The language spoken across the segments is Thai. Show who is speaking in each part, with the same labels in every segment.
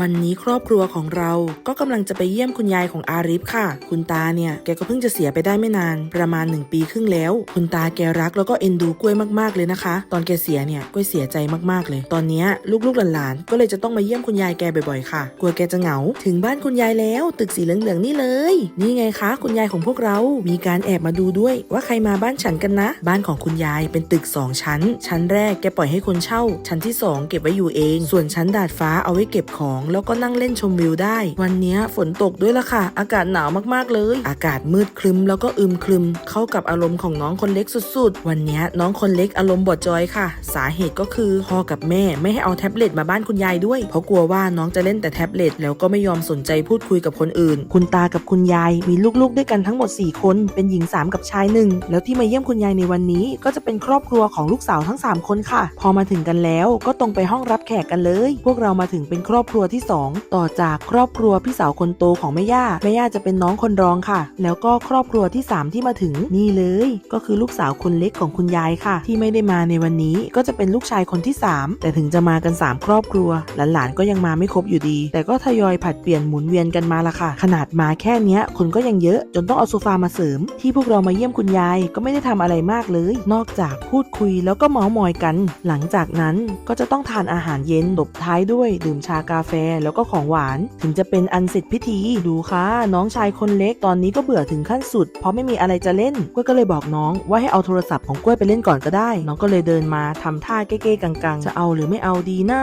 Speaker 1: วันนี้ครอบครัวของเราก็กำลังจะไปเยี่ยมคุณยายของอาริฟค่ะ คุณตาเนี่ยแกก็เพิ่งจะเสียไปได้ไม่นาน ประมาณหนึ่งปีครึ่งแล้ว คุณตาแกรักแล้วก็เอ็นดูกล้วยมากๆเลยนะคะ ตอนแกเสียเนี่ยกล้วยเสียใจมากๆเลย ตอนนี้ลูกๆหลานๆก็เลยจะต้องมาเยี่ยมคุณยายแกบ่อยๆค่ะ กลัวแกจะเหงา ถึงบ้านคุณยายแล้ว ตึกสีเหลืองๆนี่เลย นี่ไงคะ คุณยายของพวกเรา มีการแอบมาดูด้วย ว่าใครมาบ้านฉันกันนะ บ้านของคุณยายเป็นตึกสองชั้น ชั้นแรกแกปล่อยให้คนเช่า ชั้นที่สองเก็บไว้อยู่เอง ส่วนชั้นดาดฟ้าเอาไว้เก็บของแล้วก็นั่งเล่นชมวิวได้ วันนี้ฝนตกด้วยละค่ะ อากาศหนาวมากๆเลย อากาศมืดครึมแล้วก็อึมครึม เข้ากับอารมณ์ของน้องคนเล็กสุดๆ วันนี้น้องคนเล็กอารมณ์บอดจอยค่ะ สาเหตุก็คือพ่อกับแม่ไม่ให้เอาแท็บเล็ตมาบ้านคุณยายด้วย เพราะกลัวว่าน้องจะเล่นแต่แท็บเล็ตแล้วก็ไม่ยอมสนใจพูดคุยกับคนอื่น คุณตากับคุณยายมีลูกๆ ด้วยกันทั้งหมด 4 คน เป็นหญิง 3 กับชายหนึ่งแล้วที่มาเยี่ยมคุณยายในวันนี้ ก็จะเป็นครอบครัวของลูกสาวทั้ง 3 คนค่ะ พอมาถึงกันแล้วก็ตรงไปห้องรับแขกกันเลย พวกเรามาถึงเป็นครอบครัวที่2 ต่อจากครอบครัวพี่สาวคนโตของแม่ย่าแม่ย่าจะเป็นน้องคนรองค่ะ แล้วก็ครอบครัวที่ 3 ที่มาถึงนี่เลย ก็คือลูกสาวคนเล็กของคุณยายค่ะ ที่ไม่ได้มาในวันนี้ก็จะเป็นลูกชายคนที่ 3 แต่ถึงจะมากัน 3 ครอบครัว หลานๆก็ยังมาไม่ครบอยู่ดี แต่ก็ทยอยผัดเปลี่ยนหมุนเวียนกันมาละค่ะ ขนาดมาแค่เนี้ยคนก็ยังเยอะ จนต้องเอาโซฟามาเสริม ที่พวกเรามาเยี่ยมคุณยายก็ไม่ได้ทำอะไรมากเลย นอกจากพูดคุยแล้วก็เมาส์มอยกัน หลังจากนั้นก็จะต้องทานอาหารเย็นตบท้ายด้วยดื่มชากาแฟแล้วก็ของหวาน ถึงจะเป็นอันเสร็จพิธีดูค่ะน้องชายคนเล็กตอนนี้ก็เบื่อถึงขั้นสุด เพราะไม่มีอะไรจะเล่นกล้วยก็เลยบอกน้องว่าให้เอาโทรศัพท์ของกล้วยไปเล่นก่อนก็ได้ น้องก็เลยเดินมาทำท่าเก้ๆกังๆ จะเอาหรือไม่เอาดีนะ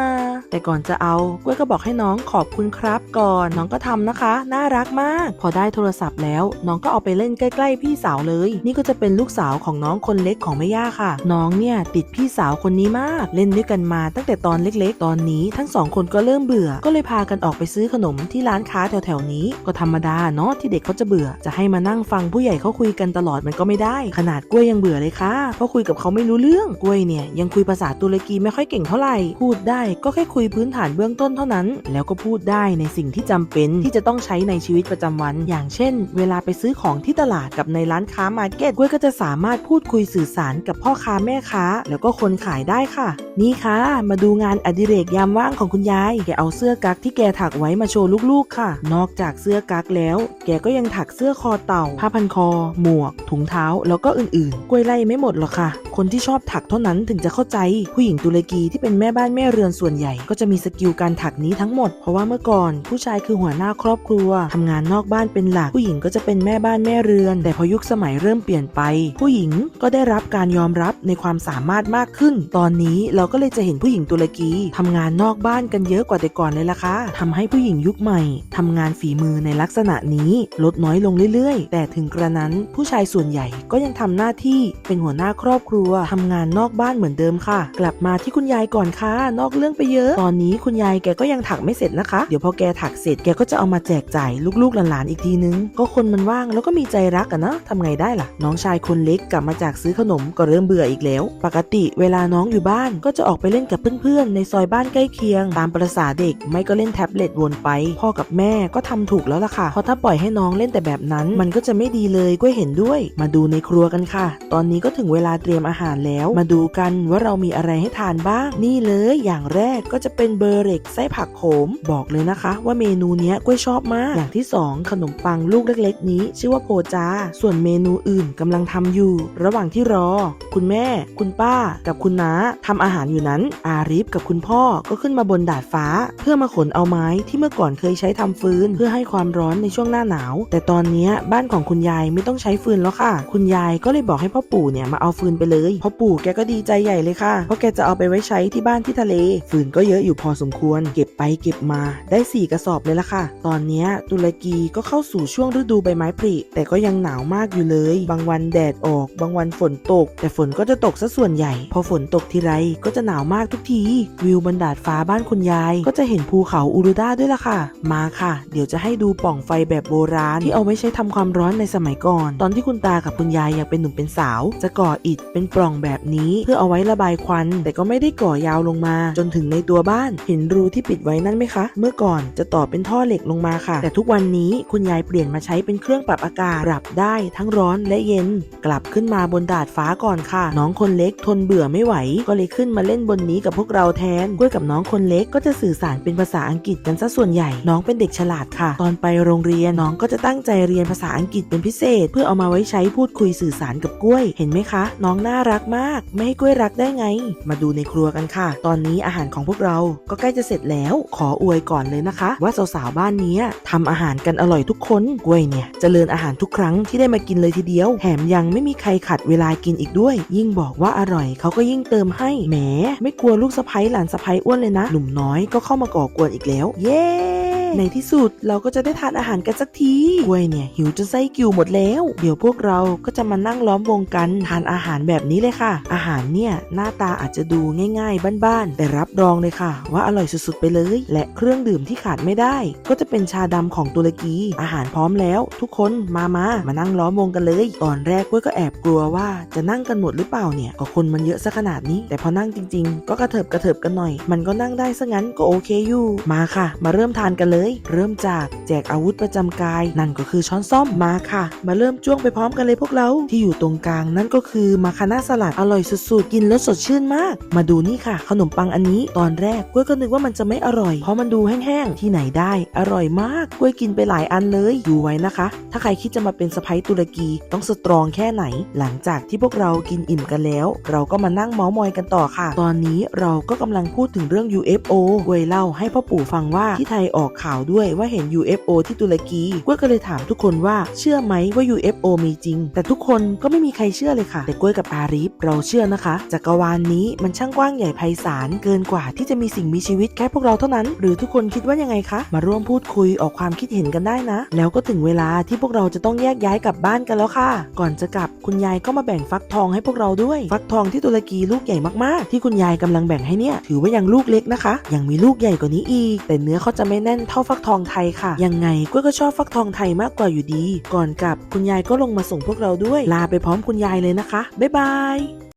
Speaker 1: แต่ก่อนจะเอากล้วยก็บอกให้น้องขอบคุณครับ ก่อนน้องก็ทำนะคะ น่ารักมาก พอได้โทรศัพท์แล้ว น้องก็เอาไปเล่นใกล้ ๆ พี่สาวเลย นี่ก็จะเป็นลูกสาวของน้องคนเล็กของแม่ย่าค่ะ น้องเนี่ยติดพี่สาวคนนี้มาก เล่นด้วยกันมาตั้งแต่ตอนเล็กๆ ตอนนี้ทั้งสองคนก็เริ่มเบื่อก็เลยพากันออกไปซื้อขนมที่ร้านค้าแถวๆนี้ ก็ธรรมดาเนาะที่เด็กเขาจะเบื่อ จะให้มานั่งฟังผู้ใหญ่เขาคุยกันตลอดมันก็ไม่ได้ ขนาดกล้วยยังเบื่อเลยค่ะ เพราะคุยกับเขาไม่รู้เรื่องกล้วยเนี่ยยังคุยภาษาตุรกีไม่ค่อยเก่งเท่าไหร่ พูดได้ก็แค่คุยพื้นฐานเบื้องต้นเท่านั้น แล้วก็พูดได้ในสิ่งที่จำเป็นที่จะต้องใช้ในชีวิตประจำวัน อย่างเช่น เวลาไปซื้อของที่ตลาดกับในร้านค้ามาร์เก็ตกล้วยก็จะสามารถพูดคุยสื่อสารกับพ่อค้าแม่ค้า แล้วก็คนขายได้ค่ะ นี่ค่ะ มาดูงานอดิเรกยามว่างของคุณยาย แกเอาเสื้อกั๊กที่แกถักไว้มาโชว์ลูกๆค่ะ นอกจากเสื้อกั๊กแล้ว แกก็ยังถักเสื้อคอเต่า ผ้าพันคอ หมวก ถุงเท้า แล้วก็อื่นๆ กล้วยไล่ไม่หมดหรอกค่ะ คนที่ชอบถักเท่านั้นถึงจะเข้าใจ ผู้หญิงตุรกีที่เป็นแม่บ้านแม่เรือนส่วนใหญ่ ก็จะมีสกิลการถักนี้ทั้งหมด เพราะว่าเมื่อก่อนผู้ชายคือหัวหน้าครอบครัวทำงานนอกบ้านเป็นหลัก ผู้หญิงก็จะเป็นแม่บ้านแม่เรือน แต่พอยุคสมัยเริ่มเปลี่ยนไป ผู้หญิงก็ได้รับการยอมรับในความสามารถมากขึ้น ตอนนี้เราก็เลยจะเห็นผู้หญิงตุรกีทำงานนอกบ้านกันเยอะกว่าแต่ก่อนเลยล่ะค่ะทำให้ผู้หญิงยุคใหม่ทำงานฝีมือในลักษณะนี้ลดน้อยลงเรื่อยๆ แต่ถึงกระนั้นผู้ชายส่วนใหญ่ก็ยังทำหน้าที่เป็นหัวหน้าครอบครัวทำงานนอกบ้านเหมือนเดิมค่ะ กลับมาที่คุณยายก่อนค่ะ นอกเรื่องไปเยอะ ตอนนี้คุณยายแกก็ยังถักไม่เสร็จนะคะ เดี๋ยวพอแกถักเสร็จแกก็จะเอามาแจกจ่ายลูกๆหลานๆอีกทีนึง ก็คนมันว่างแล้วก็มีใจรักอะนะทำไงได้ล่ะ น้องชายคนเล็กกลับมาจากซื้อขนมก็เริ่มเบื่ออีกแล้ว ปกติเวลาน้องอยู่บ้านก็จะออกไปเล่นกับเพื่อนๆ ในซอยบ้านใกล้เคียง ตามประษาเด็กไม่ก็เล่นแท็บเล็ตวนไป พ่อกับแม่ก็ทำถูกแล้วล่ะค่ะเพราะถ้าปล่อยให้น้องเล่นแต่แบบนั้น มันก็จะไม่ดีเลยก็เห็นด้วย มาดูในครัวกันค่ะ ตอนนี้ก็ถึงเวลาเตรียมอาหารแล้ว มาดูกันว่าเรามีอะไรให้ทานบ้าง นี่เลยอย่างแรกก็จะเป็นเบอร์เร็กไส้ผักโขม บอกเลยนะคะ ว่าเมนูเนี้ยกล้วยชอบมาก อย่างที่สองขนมปังลูกเล็กๆ นี้ ชื่อว่าโพจา ส่วนเมนูอื่นกำลังทำอยู่ ระหว่างที่รอ คุณแม่ คุณป้า กับคุณน้าทำอาหารอยู่นั้น อาริฟกับคุณพ่อก็ขึ้นมาบนดาดฟ้า เพื่อมาขนเอาไม้ที่เมื่อก่อนเคยใช้ทำฟืน เพื่อให้ความร้อนในช่วงหน้าหนาว แต่ตอนนี้บ้านของคุณยายไม่ต้องใช้ฟืนแล้วค่ะ คุณยายก็เลยบอกให้พ่อปู่เนี่ยมาเอาฟืนไปเลยพ่อปู่แกก็ดีใจใหญ่เลยค่ะ เพราะแกจะเอาไปไว้ใช้ที่บ้านที่ทะเล ฟืนก็เยอะอยู่พอสมควร เก็บไปเก็บมาได้สี่กระสอบเลยละค่ะ ตอนนี้ตุรกีก็เข้าสู่ช่วงฤดูใบไม้ผลิแต่ก็ยังหนาวมากอยู่เลย บางวันแดดออก บางวันฝนตก แต่ฝนก็จะตกซะส่วนใหญ่ พอฝนตกทีไรก็จะหนาวมากทุกที วิวบนดาดฟ้าบ้านคุณยาย ก็จะเห็นภูเขาอูรุด้าด้วยล่ะค่ะ มาค่ะ เดี๋ยวจะให้ดูปล่องไฟแบบโบราณที่เอาไว้ใช้ทำความร้อนในสมัยก่อน ตอนที่คุณตากับคุณยายยังเป็นหนุ่มเป็นสาว จะก่ออิฐเป็นปล่องแบบนี้ เพื่อเอาไว้ระบายควัน แต่ก็ไม่ได้ก่อยาวลงมา จนถึงในตัวบ้านเห็นรูที่ปิดไว้นั่นไหมคะ เมื่อก่อนจะต่อเป็นท่อเหล็กลงมาค่ะ แต่ทุกวันนี้คุณยายเปลี่ยนมาใช้เป็นเครื่องปรับอากาศปรับได้ทั้งร้อนและเย็น กลับขึ้นมาบนดาดฟ้าก่อนค่ะ น้องคนเล็กทนเบื่อไม่ไหวก็เลยขึ้นมาเล่นบนนี้กับพวกเราแทนกล้วยกับน้องคนเล็กก็จะสื่อสารเป็นภาษาอังกฤษกันซะส่วนใหญ่ น้องเป็นเด็กฉลาดค่ะ ตอนไปโรงเรียนน้องก็จะตั้งใจเรียนภาษาอังกฤษเป็นพิเศษ เพื่อเอามาไว้ใช้พูดคุยสื่อสารกับกล้วย เห็นไหมคะ น้องน่ารักมาก ไม่ให้กล้วยรักได้ไง มาดูในครัวกันค่ะ ตอนนี้อาหารของพวกเราก็ใกล้จะเสร็จแล้ว ขออวยก่อนเลยนะคะ ว่าสาวๆบ้านนี้ทำอาหารกันอร่อยทุกคนกล้วยเนี่ยจเจริญอาหารทุกครั้งที่ได้มากินเลยทีเดียวแถมยังไม่มีใครขัดเวลากินอีกด้วย ยิ่งบอกว่าอร่อยเขาก็ยิ่งเติมให้แหมไม่กลัวลูกสะพ้ยหลานสะพ้ยอ้วนเลยนะ หนุ่มน้อยก็เข้ามาก่อกวนอีกแล้ว เย้ ในที่สุดเราก็จะได้ทานอาหารกันสักทีกล้วยเนี่ยหิวจนไส้กิ่วหมดแล้ว เดี๋ยวพวกเราก็จะมานั่งล้อมวงกันทานอาหารแบบนี้เลยค่ะ อาหารเนี่ยหน้าตาอาจจะดูง่าย ๆ บ้านๆแต่รับรองเลยค่ะ ว่าอร่อยสุดๆไปเลย และเครื่องดื่มที่ขาดไม่ได้ ก็จะเป็นชาดำของตุรกี อาหารพร้อมแล้ว ทุกคนมามามานั่งล้อมวงกันเลยตอนแรกกล้วยก็แอบกลัวว่าจะนั่งกันหมดหรือเปล่าเนี่ยก็คนมันเยอะซะขนาดนี้ แต่พอนั่งจริง ๆ ก็กระเถิบกระเถิบกันหน่อย มันก็นั่งได้ซะงั้นก็โอเคอยู่มาค่ะ มาเริ่มทานกันเลยเริ่มจากแจกอาวุธประจำกาย นั่นก็คือช้อนซ่อมมาค่ะ มาเริ่มจ้วงไปพร้อมกันเลยพวกเราที่อยู่ตรงกลางนั่นก็คือมาคานาสลัดอร่อยสุดๆ กินแล้วสดชื่นมาก มาดูนี่ค่ะ ขนมปังอันนี้ตอนแรกกล้วยก็นึกว่ามันจะไม่อร่อย เพราะมันดูแห้งๆที่ไหนได้อร่อยมากกล้วยกินไปหลายอันเลยดูไว้นะคะ ถ้าใครคิดจะมาเป็นสะพ้ยตุรกีต้องสตรองแค่ไหน หลังจากที่พวกเรากินอิ่มกันแล้ว เราก็มานั่งเมาส์มอยกันต่อค่ะ ตอนนี้เราก็กำลังพูดถึงเรื่อง UFO กล้วยเล่าให้พ่อปู่ฟังว่าที่ไทยออกข่าวด้วยว่าเห็น UFO ที่ตุรกีกล้วยก็เลยถามทุกคนว่าเชื่อไหมว่า UFO มีจริง แต่ทุกคนก็ไม่มีใครเชื่อเลยค่ะ แต่กล้วยกับอารีฟเราเชื่อนะคะ จักรวาลนนี้มันช่างกว้างใหญ่ไพศาลเกินกว่าที่จะมีสิ่งมีชีวิตแค่พวกเราเท่านั้น หรือทุกคนคิดว่ายังไงคะ มาร่วมพูดคุยออกความคิดเห็นกันได้นะ แล้วก็ถึงเวลาที่พวกเราจะต้องแยกย้ายกลับบ้านกันแล้วค่ะ ก่อนจะกลับคุณยายก็มาแบ่งฟักทองให้พวกเราด้วย ฟักทองที่ตุรกีลูกใหญ่มากๆ ที่คุณยายกำลังแบ่งให้เนี่ยถือว่ายังลูกเล็กนะคะ ยังมีลูกใหญ่กว่านี้อีก แต่เนื้อเขาจะไม่แน่นเท่าฟักทองไทยค่ะ ยังไงกล้วยก็ชอบฟักทองไทยมากกว่าอยู่ดี ก่อนกลับคุณยายก็ลงมาส่งพวกเราด้วย ลาไปพร้อมคุณยายเลยนะคะ บ๊ายบาย